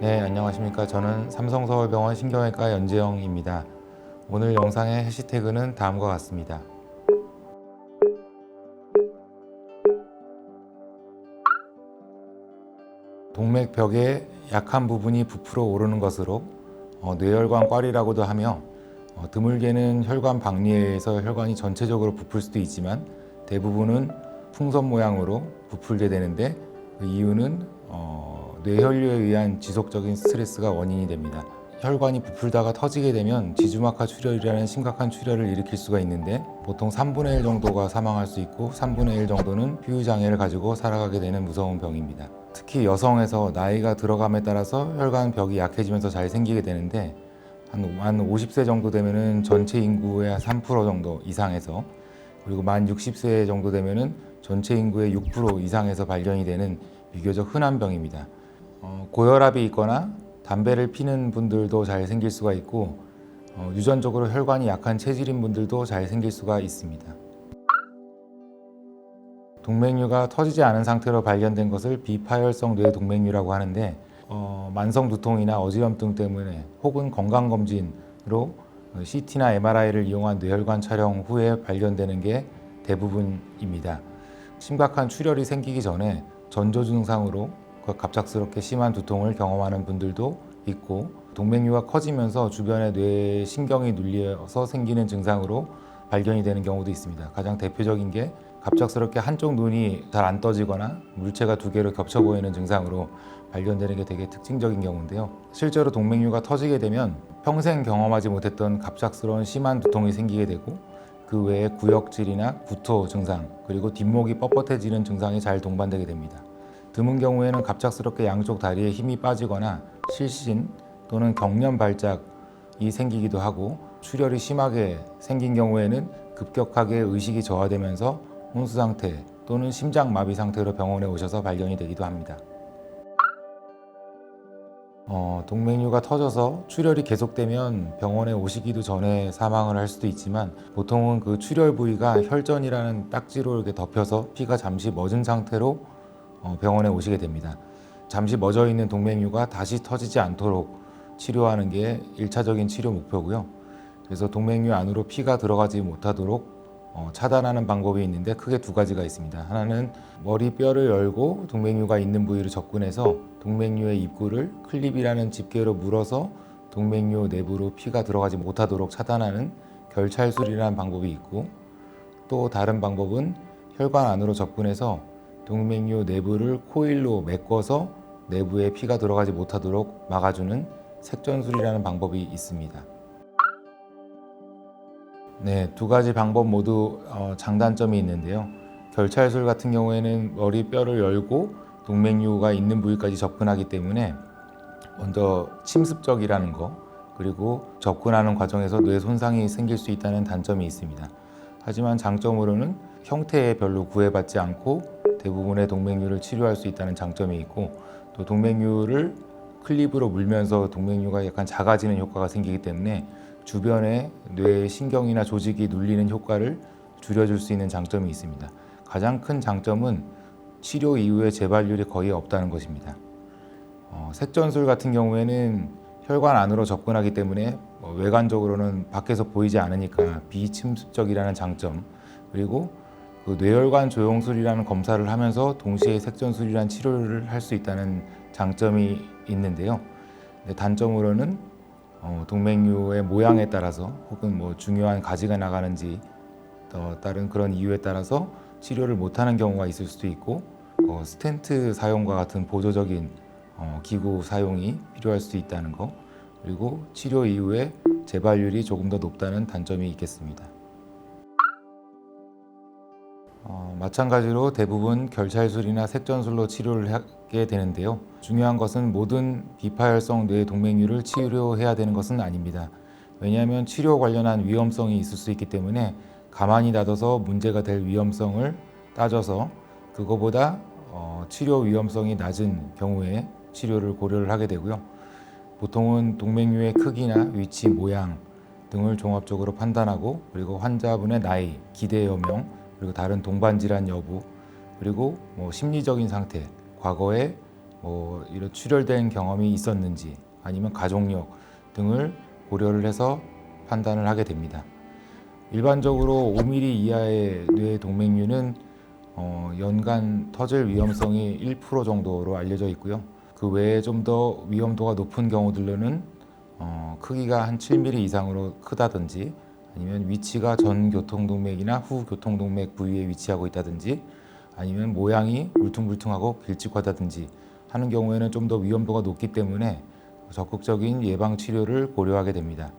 네, 안녕하십니까. 저는 삼성서울병원 신경외과 연재영입니다. 오늘 영상의 해시태그는 다음과 같습니다. 동맥벽의 약한 부분이 부풀어 오르는 것으로 어, 뇌혈관 꽈리라고도 하며 어, 드물게는 혈관 박리에 의해서 혈관이 전체적으로 부풀 수도 있지만 대부분은 풍선 모양으로 부풀게 되는데 그 이유는 어, 뇌혈류에 의한 지속적인 스트레스가 원인이 됩니다. 혈관이 부풀다가 터지게 되면 지주막하 출혈이라는 심각한 출혈을 일으킬 수가 있는데 보통 3분의 1 정도가 사망할 수 있고 3분의 1 정도는 피유 장애를 가지고 살아가게 되는 무서운 병입니다. 특히 여성에서 나이가 들어감에 따라서 혈관 벽이 약해지면서 잘 생기게 되는데 한, 한 50세 정도 되면은 전체 인구의 한3% 정도 이상에서 그리고 만 60세 정도 되면은 전체 인구의 6% 이상에서 발견이 되는 비교적 흔한 병입니다. 어, 고혈압이 있거나 담배를 피는 분들도 잘 생길 수가 있고 어, 유전적으로 혈관이 약한 체질인 분들도 잘 생길 수가 있습니다. 동맥류가 터지지 않은 상태로 발견된 것을 비파열성 뇌동맥류라고 하는데 어, 만성 두통이나 어지럼증 때문에 혹은 건강 검진으로 CT나 MRI를 이용한 뇌혈관 촬영 후에 발견되는 게 대부분입니다. 심각한 출혈이 생기기 전에 전조 증상으로 그 갑작스럽게 심한 두통을 경험하는 분들도 있고 동맥류가 커지면서 주변의 뇌 신경이 눌려서 생기는 증상으로 발견이 되는 경우도 있습니다. 가장 대표적인 게 갑작스럽게 한쪽 눈이 잘 안 떠지거나 물체가 두 개로 겹쳐 보이는 증상으로 발견되는 게 되게 특징적인 경우인데요. 실제로 동맥류가 터지게 되면 평생 경험하지 못했던 갑작스러운 심한 두통이 생기게 되고 그 외에 구역질이나 구토 증상 그리고 뒷목이 뻣뻣해지는 증상이 잘 동반되게 됩니다. 드문 경우에는 갑작스럽게 양쪽 다리에 힘이 빠지거나 실신 또는 경련 발작이 생기기도 하고 출혈이 심하게 생긴 경우에는 급격하게 의식이 저하되면서 혼수 상태 또는 심장 마비 상태로 병원에 오셔서 발견이 되기도 합니다. 어, 동맥류가 터져서 출혈이 계속되면 병원에 오시기도 전에 사망을 할 수도 있지만 보통은 그 출혈 부위가 혈전이라는 딱지로 이렇게 덮여서 피가 잠시 멎은 상태로 어, 병원에 오시게 됩니다. 잠시 멎어 있는 동맥류가 다시 터지지 않도록 치료하는 게 1차적인 치료 목표고요. 그래서 동맥류 안으로 피가 들어가지 못하도록 어, 차단하는 방법이 있는데 크게 두 가지가 있습니다. 하나는 머리 뼈를 열고 동맥류가 있는 부위를 접근해서 동맥류의 입구를 클립이라는 집게로 물어서 동맥류 내부로 피가 들어가지 못하도록 차단하는 결찰술이라는 방법이 있고 또 다른 방법은 혈관 안으로 접근해서 동맥류 내부를 코일로 메꿔서 내부에 피가 들어가지 못하도록 막아주는 색전술이라는 방법이 있습니다. 네, 두 가지 방법 모두 어, 장단점이 있는데요. 결찰술 같은 경우에는 머리 뼈를 열고 동맥류가 있는 부위까지 접근하기 때문에 먼저 침습적이라는 거 그리고 접근하는 과정에서 뇌 손상이 생길 수 있다는 단점이 있습니다. 하지만 장점으로는 형태에 별로 구애받지 않고 대부분의 동맥류를 치료할 수 있다는 장점이 있고 또 동맥류를 클립으로 물면서 동맥류가 약간 작아지는 효과가 생기기 때문에 주변의 뇌 신경이나 조직이 눌리는 효과를 줄여줄 수 있는 장점이 있습니다. 가장 큰 장점은 치료 이후에 재발률이 거의 없다는 것입니다. 어, 색전술 같은 경우에는 혈관 안으로 접근하기 때문에 뭐 외관적으로는 밖에서 보이지 않으니까 비침습적이라는 장점 그리고 그 뇌혈관 조영술이라는 검사를 하면서 동시에 색전술이라는 치료를 할 수 있다는 장점이 있는데요. 단점으로는 어, 동맥류의 모양에 따라서 혹은 뭐 중요한 가지가 나가는지 또 다른 그런 이유에 따라서 치료를 못하는 경우가 있을 수도 있고 어, 스텐트 사용과 같은 보조적인 어, 기구 사용이 필요할 수도 있다는 거 그리고 치료 이후에 재발률이 조금 더 높다는 단점이 있겠습니다. 어, 마찬가지로 대부분 결찰술이나 색전술로 치료를 하게 되는데요. 중요한 것은 모든 비파열성 뇌 동맥류를 치료해야 되는 것은 아닙니다. 왜냐하면 치료 관련한 위험성이 있을 수 있기 때문에 가만히 놔둬서 문제가 될 위험성을 따져서 그거보다 어, 치료 위험성이 낮은 경우에 치료를 고려를 하게 되고요. 보통은 동맥류의 크기나 위치, 모양 등을 종합적으로 판단하고 그리고 환자분의 나이, 기대 여명, 그리고 다른 동반 질환 여부, 그리고 뭐 심리적인 상태, 과거에 뭐 이런 출혈된 경험이 있었는지 아니면 가족력 등을 고려를 해서 판단을 하게 됩니다. 일반적으로 5mm 이하의 뇌 동맥류는 어, 연간 터질 위험성이 1% 정도로 알려져 있고요. 그 외에 좀 더 위험도가 높은 경우들로는 어, 크기가 한 7mm 이상으로 크다든지 아니면 위치가 전 교통동맥이나 후 교통동맥 부위에 위치하고 있다든지 아니면 모양이 울퉁불퉁하고 길쭉하다든지 하는 경우에는 좀 더 위험도가 높기 때문에 적극적인 예방 치료를 고려하게 됩니다.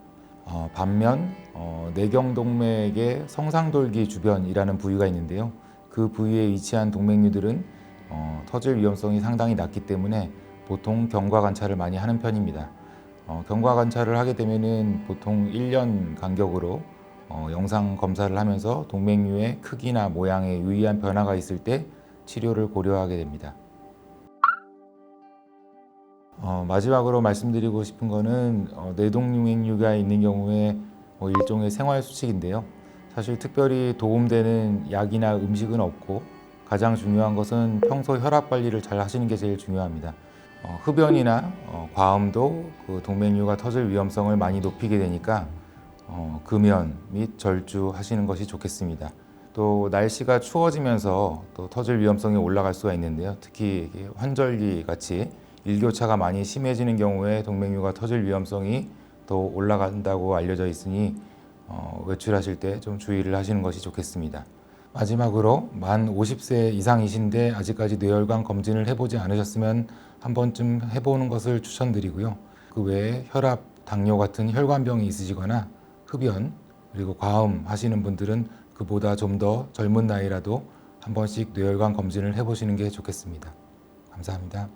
어, 반면 어, 내경동맥의 성상돌기 주변이라는 부위가 있는데요. 그 부위에 위치한 동맥류들은 어, 터질 위험성이 상당히 낮기 때문에 보통 경과 관찰을 많이 하는 편입니다. 어, 경과 관찰을 하게 되면은 보통 1년 간격으로 어, 영상 검사를 하면서 동맥류의 크기나 모양에 유의한 변화가 있을 때 치료를 고려하게 됩니다. 어, 마지막으로 말씀드리고 싶은 거는 어, 뇌동맥류가 있는 경우에 뭐 일종의 생활 수칙인데요. 사실 특별히 도움되는 약이나 음식은 없고 가장 중요한 것은 평소 혈압 관리를 잘 하시는 게 제일 중요합니다. 어, 흡연이나 어, 과음도 그 동맥류가 터질 위험성을 많이 높이게 되니까 어, 금연 및 절주 하시는 것이 좋겠습니다. 또 날씨가 추워지면서 또 터질 위험성이 올라갈 수가 있는데요. 특히 환절기 같이 일교차가 많이 심해지는 경우에 동맥류가 터질 위험성이 더 올라간다고 알려져 있으니 어, 외출하실 때 좀 주의를 하시는 것이 좋겠습니다. 마지막으로 만 50세 이상이신데 아직까지 뇌혈관 검진을 해보지 않으셨으면 한 번쯤 해보는 것을 추천드리고요. 그 외에 혈압, 당뇨 같은 혈관병이 있으시거나 흡연 그리고 과음 하시는 분들은 그보다 좀 더 젊은 나이라도 한 번씩 뇌혈관 검진을 해보시는 게 좋겠습니다. 감사합니다.